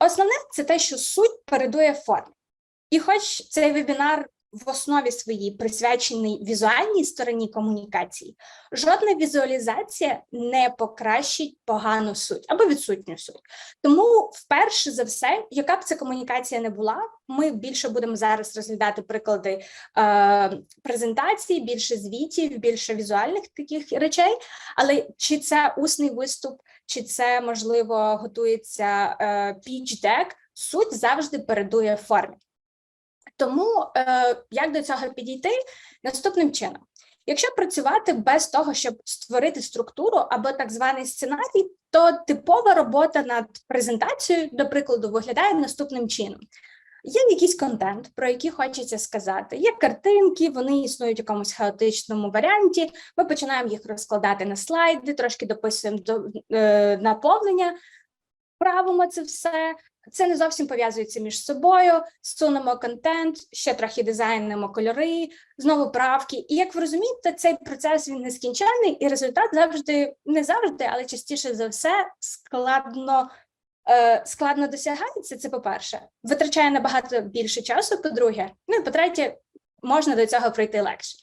Основне це те, що суть передує формі. І хоч цей вебінар в основі своїй присвячений візуальній стороні комунікації, жодна візуалізація не покращить погану суть або відсутню суть. Тому, вперше за все, яка б ця комунікація не була, ми більше будемо зараз розглядати приклади е, презентації, більше звітів, більше візуальних таких речей. Але чи це усний виступ, чи це можливо готується е, піч дек, суть завжди передує формі. Тому е, як до цього підійти наступним чином? Якщо працювати без того, щоб створити структуру або так званий сценарій, то типова робота над презентацією, до прикладу, виглядає наступним чином. Є якийсь контент, про який хочеться сказати. Є картинки, вони існують в якомусь хаотичному варіанті. Ми починаємо їх розкладати на слайди, трошки дописуємо до е, наповнення, правимо це все. Це не зовсім пов'язується між собою. Сунемо контент, ще трохи дизайнимо кольори, знову правки. І як ви розумієте, цей процес він нескінченний, і результат завжди не завжди, але частіше за все складно. е, Складно досягається, це по-перше, витрачає набагато більше часу, по-друге, ну і по-третє, можна до цього прийти легше.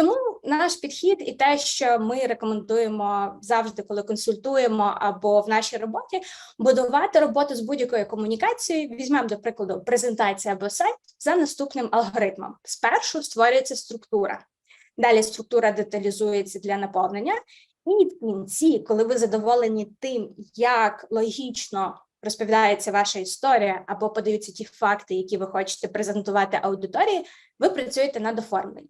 Тому наш підхід і те, що ми рекомендуємо завжди, коли консультуємо або в нашій роботі, будувати роботу з будь-якою комунікацією. Візьмемо, до прикладу, презентація або сайт за наступним алгоритмом. Спершу створюється структура, далі структура деталізується для наповнення, і в кінці, коли ви задоволені тим, як логічно розповідається ваша історія, або подаються ті факти, які ви хочете презентувати аудиторії, ви працюєте над оформленням.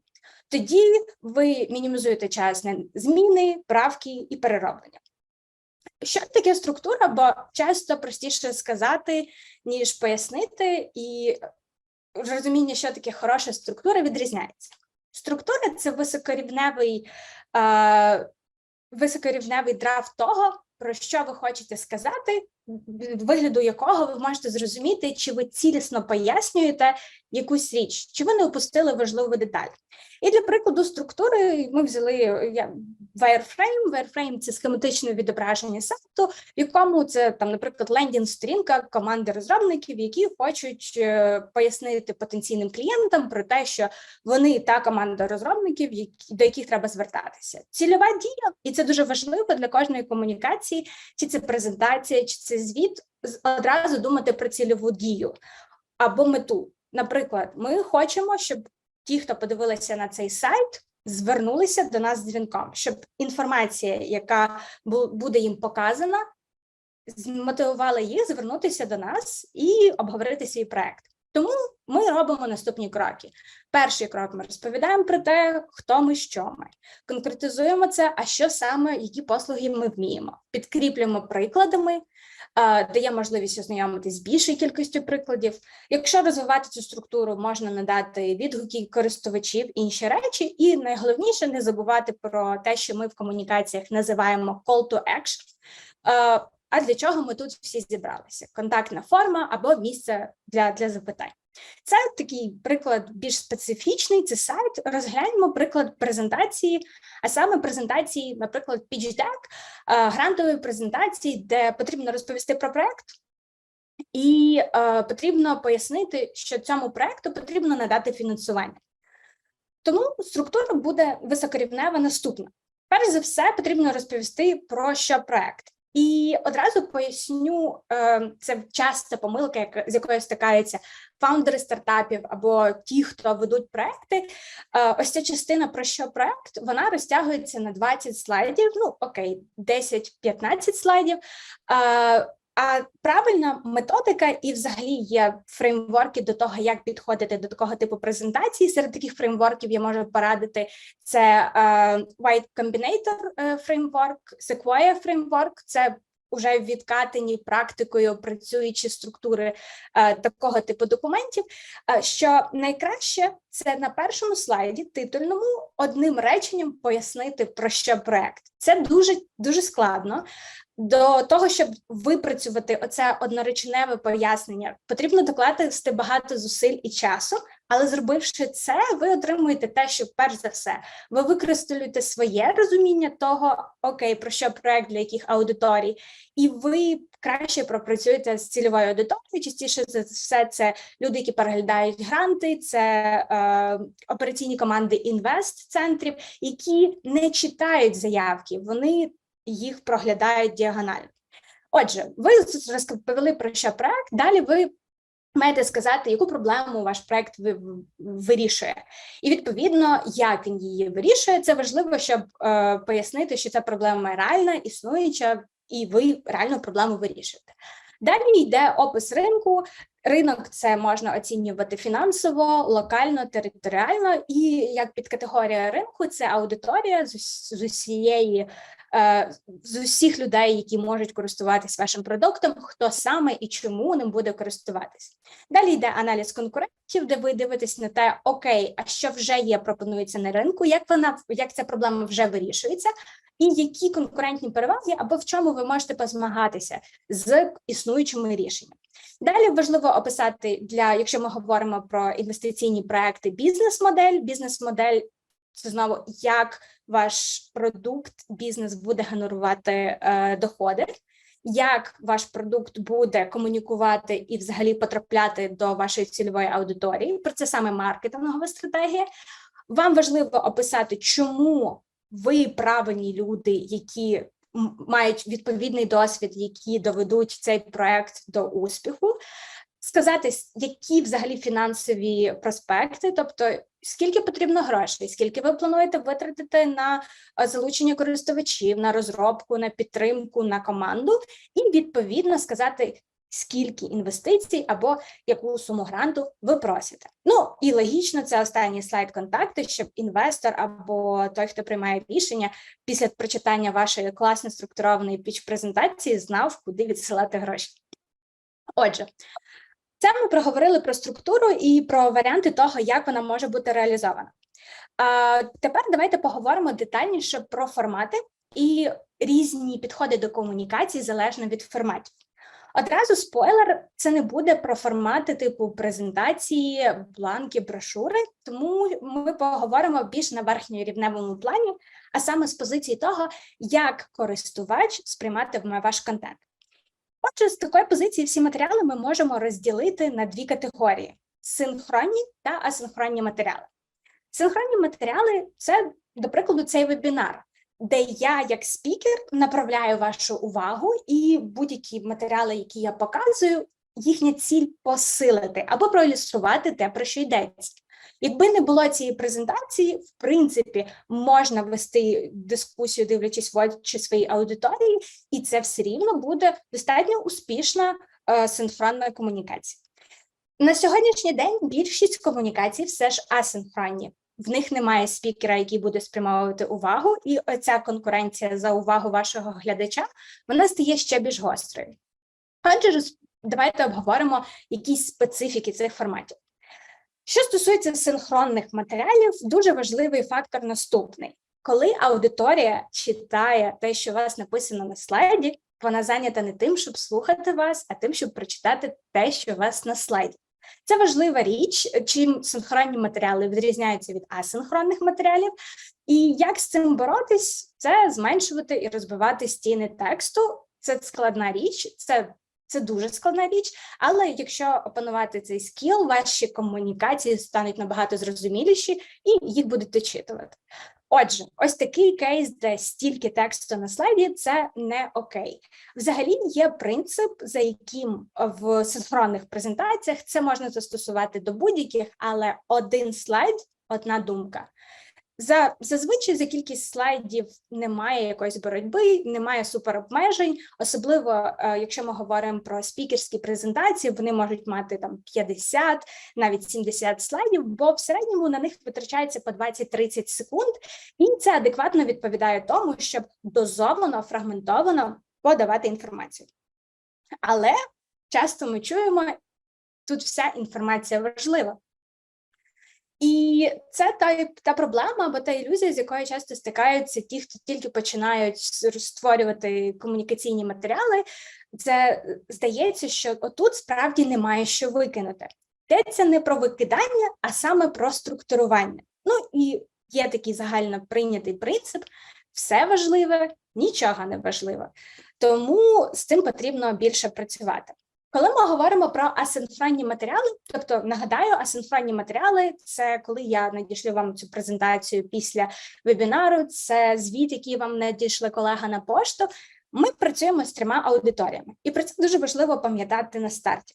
Тоді ви мінімізуєте час на зміни, правки і перероблення. Що таке структура? Бо часто простіше сказати, ніж пояснити, і розуміння, що таке хороша структура, відрізняється. Структура це високорівневий, е, високорівневий драфт того, про що ви хочете сказати, вигляду якого ви можете зрозуміти, чи ви цілісно пояснюєте якусь річ, чи ви не опустили важливу деталь. І для прикладу структури ми взяли wireframe. Wireframe – це схематичне відображення сайту, в якому це там, наприклад, лендінг-сторінка команди розробників, які хочуть е, пояснити потенційним клієнтам про те, що вони та команда розробників, до яких треба звертатися. Цільова дія, і це дуже важливо для кожної комунікації, чи це презентація, чи це звіт, одразу думати про цільову дію або мету. Наприклад, ми хочемо, щоб ті, хто подивилися на цей сайт, звернулися до нас з дзвінком, щоб інформація, яка буде їм показана, змотивувала їх звернутися до нас і обговорити свій проект. Тому ми робимо наступні кроки. Перший крок ми розповідаємо про те, хто ми, що ми. Конкретизуємо це, а що саме, які послуги ми вміємо. Підкріплюємо прикладами, дає можливість ознайомитись з більшою кількістю прикладів. Якщо розвивати цю структуру, можна надати відгуки користувачів, інші речі, і найголовніше не забувати про те, що ми в комунікаціях називаємо call to action. А для чого ми тут всі зібралися? Контактна форма або місце для, для запитань. Це такий приклад більш специфічний. Це сайт. Розгляньмо приклад презентації, а саме презентації, наприклад, Pitch е, грантової презентації, де потрібно розповісти про проект, і е, потрібно пояснити, що цьому проекту потрібно надати фінансування. Тому структура буде високорівнева наступна. Перш за все, потрібно розповісти про що проект. І одразу поясню, е, це часто помилка, з якою стикаються фаундери стартапів або ті, хто ведуть проекти. Е, Ось ця частина про що проект, вона розтягується на 20 слайдів. Ну окей, 10-15 слайдів. А правильна методика і взагалі є фреймворки до того, як підходити до такого типу презентації. Серед таких фреймворків я можу порадити це е, White Combinator е, фреймворк, Sequoia фреймворк. Це вже відкатані практикою працюючі структури е, такого типу документів. Е, що найкраще це на першому слайді титульному одним реченням пояснити про що проект. Це дуже дуже складно. До того, щоб випрацювати оце однореченеве пояснення, потрібно докласти багато зусиль і часу, Але зробивши це, ви отримуєте те, що перш за все ви використовуєте своє розуміння того, окей, про що проект для яких аудиторій, і ви краще пропрацюєте з цільовою аудиторією. Частіше за все, це люди, які переглядають гранти, це е, операційні команди інвест-центрів, які не читають заявки, вони їх проглядають діагонально. Отже, ви розповіли про що проект. Далі ви маєте сказати, яку проблему ваш проект вирішує, і відповідно, як він її вирішує. Це важливо, щоб е, пояснити, що ця проблема реальна, існуюча, і ви реальну проблему вирішуєте. Далі йде опис ринку. Ринок це можна оцінювати фінансово, локально, територіально, і як підкатегорія ринку це аудиторія з усієї з усіх людей, які можуть користуватись вашим продуктом, хто саме і чому ним буде користуватись. Далі йде аналіз конкурентів, де ви дивитесь на те, окей, а що вже є, пропонується на ринку, як вона як ця проблема вже вирішується, і які конкурентні переваги або в чому ви можете позмагатися з існуючими рішеннями. Далі важливо описати для, якщо ми говоримо про інвестиційні проекти, бізнес-модель. Бізнес-модель це знову як ваш продукт, бізнес буде генерувати е, доходи, як ваш продукт буде комунікувати і взагалі потрапляти до вашої цільової аудиторії. Про це саме маркетингова стратегія. Вам важливо описати, чому ви правильні люди, які мають відповідний досвід, які доведуть цей проект до успіху. Сказати, які взагалі фінансові проспекти, тобто скільки потрібно грошей, скільки ви плануєте витратити на е, залучення користувачів, на розробку, на підтримку, на команду, і відповідно сказати, скільки інвестицій або яку суму гранту ви просите. Ну і логічно, це останній слайд контакти, щоб інвестор або той, хто приймає рішення після прочитання вашої класно структурованої піч презентації, знав, куди відсилати гроші. Отже, це ми проговорили про структуру і про варіанти того, як вона може бути реалізована. А тепер давайте поговоримо детальніше про формати і різні підходи до комунікації залежно від форматів. Одразу спойлер, це не буде про формати типу презентації, бланки, брошури, тому ми поговоримо більш на верхньорівневому плані, а саме з позиції того, як користувач сприйматиме ваш контент. Отже, з такої позиції всі матеріали ми можемо розділити на дві категорії: синхронні та асинхронні матеріали. Синхронні матеріали це, до прикладу, цей вебінар, де я, як спікер, направляю вашу увагу і будь-які матеріали, які я показую, їхня ціль посилити або проілюструвати те, про що йдеться. Якби не було цієї презентації, в принципі, можна вести дискусію, дивлячись в очі своїй аудиторії, і це все рівно буде достатньо успішна е, синхронна комунікація. На сьогоднішній день більшість комунікацій все ж асинхронні. В них немає спікера, який буде спрямовувати увагу, і оця конкуренція за увагу вашого глядача вона стає ще більш гострою. Отже, давайте обговоримо якісь специфіки цих форматів. Що стосується синхронних матеріалів, дуже важливий фактор наступний: коли аудиторія читає те, що у вас написано на слайді, вона зайнята не тим, щоб слухати вас, а тим, щоб прочитати те, що у вас на слайді. Це важлива річ, чим синхронні матеріали відрізняються від асинхронних матеріалів, і як з цим боротись, це зменшувати і розбивати стіни тексту. Це складна річ, це це дуже складна річ, але якщо опанувати цей скіл, ваші комунікації стануть набагато зрозуміліші і їх будуть дочитувати. Отже, ось такий кейс, де стільки тексту на слайді, це не окей. Взагалі є принцип, за яким в синхронних презентаціях це можна застосувати до будь-яких, але один слайд, одна думка. За зазвичай за кількість слайдів немає якоїсь боротьби, немає суперобмежень, особливо е, якщо ми говоримо про спікерські презентації, вони можуть мати там 50, навіть 70 слайдів, бо в середньому на них витрачається по 20-30 секунд, і це адекватно відповідає тому, щоб дозовано, фрагментовано подавати інформацію. Але часто ми чуємо, тут вся інформація важлива. І це та та проблема або та ілюзія, з якою часто стикаються ті, хто тільки починають створювати комунікаційні матеріали. Це здається, що отут справді немає що викинути. йдеться не про викидання, а саме про структурування. Ну і є такий загально прийнятий принцип: все важливе, нічого не важливо. Тому з цим потрібно більше працювати. Коли ми говоримо про асинхронні матеріали, тобто нагадаю, асинхронні матеріали це коли я надішлю вам цю презентацію після вебінару, це звіт, який вам надійшли колега на пошту. Ми працюємо з трьома аудиторіями, і про це дуже важливо пам'ятати на старті.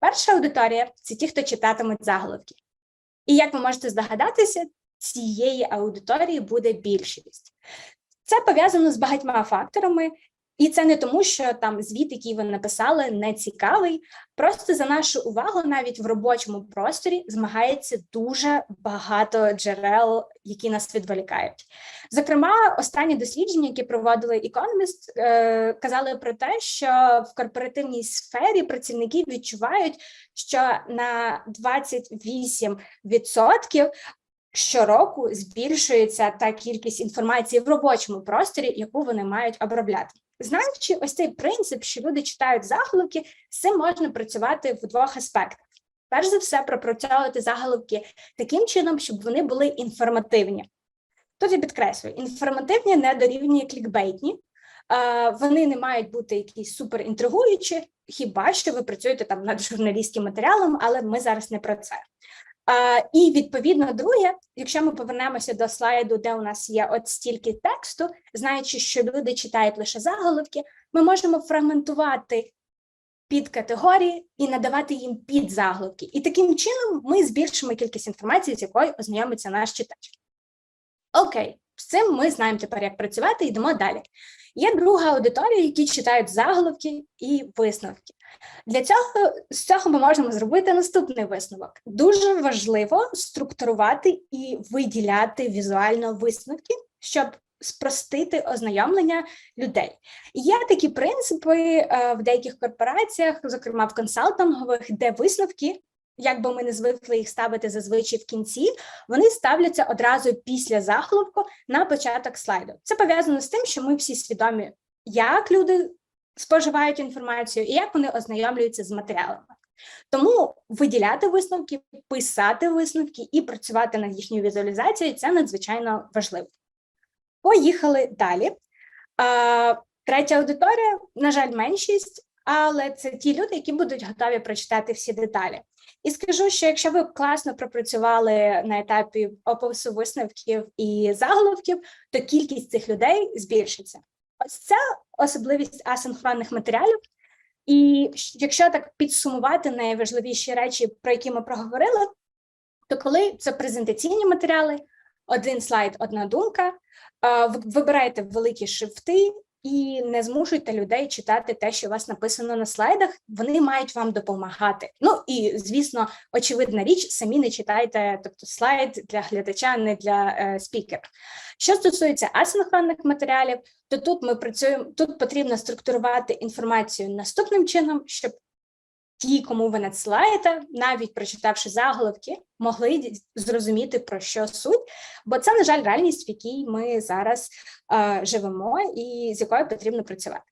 Перша аудиторія це ті, хто читатимуть заголовки. І як ви можете здогадатися, цієї аудиторії буде більшість. Це пов'язано з багатьма факторами, і це не тому, що там звіт, який ви написали, не цікавий. Просто за нашу увагу, навіть в робочому просторі, змагається дуже багато джерел, які нас відволікають. Зокрема, останні дослідження, які проводили Economist, е, казали про те, що в корпоративній сфері працівники відчувають, що на 28% щороку збільшується та кількість інформації в робочому просторі, яку вони мають обробляти. Знаючи ось цей принцип, що люди читають заголовки, цим можна працювати в двох аспектах. Перш за все, пропрацьовувати заголовки таким чином, щоб вони були інформативні. Тут я підкреслюю, інформативні не дорівнює клікбейтні, вони не мають бути якісь суперінтригуючі, хіба що ви працюєте там над журналістським матеріалом, але ми зараз не про це. І відповідно, друге, якщо ми повернемося до слайду, де у нас є от стільки тексту, знаючи, що люди читають лише заголовки, ми можемо фрагментувати під категорії і надавати їм підзаголовки. І таким чином ми збільшимо кількість інформації, з якою ознайомиться наш читач. Окей, з цим ми знаємо тепер, як працювати, йдемо далі. Є друга аудиторія, які читають заголовки і висновки. Для цього з цього ми можемо зробити наступний висновок. Дуже важливо структурувати і виділяти візуально висновки, щоб спростити ознайомлення людей. Є такі принципи е, в деяких корпораціях, зокрема в консалтингових, де висновки. Як би ми не звикли їх ставити зазвичай в кінці, вони ставляться одразу після заголовку на початок слайду. Це пов'язано з тим, що ми всі свідомі, як люди споживають інформацію і як вони ознайомлюються з матеріалами. Тому виділяти висновки, писати висновки і працювати над їхньою візуалізацією це надзвичайно важливо. Поїхали далі. Третя аудиторія, на жаль, меншість, але це ті люди, які будуть готові прочитати всі деталі. І скажу, що якщо ви класно пропрацювали на етапі опису висновків і заголовків, то кількість цих людей збільшиться. Ось це особливість асинхронних матеріалів. І якщо так підсумувати найважливіші речі, про які ми проговорили, то коли це презентаційні матеріали, один слайд, одна думка, вибирайте великі шрифти, і не змушуйте людей читати те, що у вас написано на слайдах. Вони мають вам допомагати. Ну і звісно, очевидна річ, самі не читайте, тобто слайд для глядача, не для е, спікера. Що стосується асинхронних матеріалів, то тут ми працюємо. Тут потрібно структурувати інформацію наступним чином, щоб ті, кому ви надсилаєте, навіть прочитавши заголовки, могли зрозуміти про що суть, бо це, на жаль, реальність, в якій ми зараз е, живемо, і з якою потрібно працювати.